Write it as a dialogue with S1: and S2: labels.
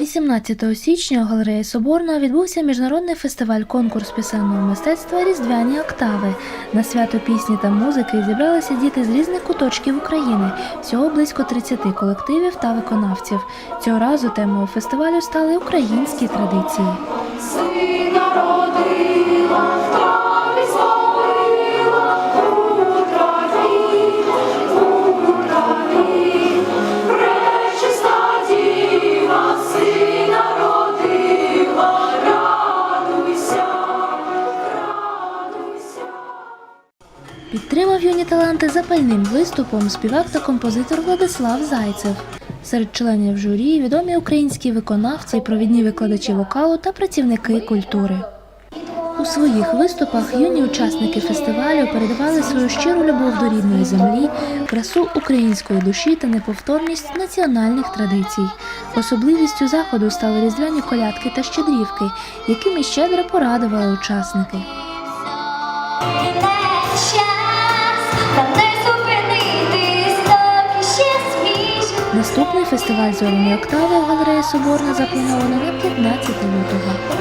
S1: 18 січня у галереї Соборна відбувся міжнародний фестиваль конкурс пісенного мистецтва Різдвяні октави. На свято пісні та музики зібралися діти з різних куточків України, всього близько 30 колективів та виконавців. Цього разу темою фестивалю стали українські традиції.
S2: Сина
S1: Підтримав юні таланти запальним виступом співак та композитор Владислав Зайцев. Серед членів журі відомі українські виконавці, провідні викладачі вокалу та працівники культури. У своїх виступах юні учасники фестивалю передавали свою щиру любов до рідної землі, красу української душі та неповторність національних традицій. Особливістю заходу стали різдвяні колядки та щедрівки, якими щедро порадували учасники. Наступний фестиваль зоряні октави в галереї Соборна заплановано на 15 лютого.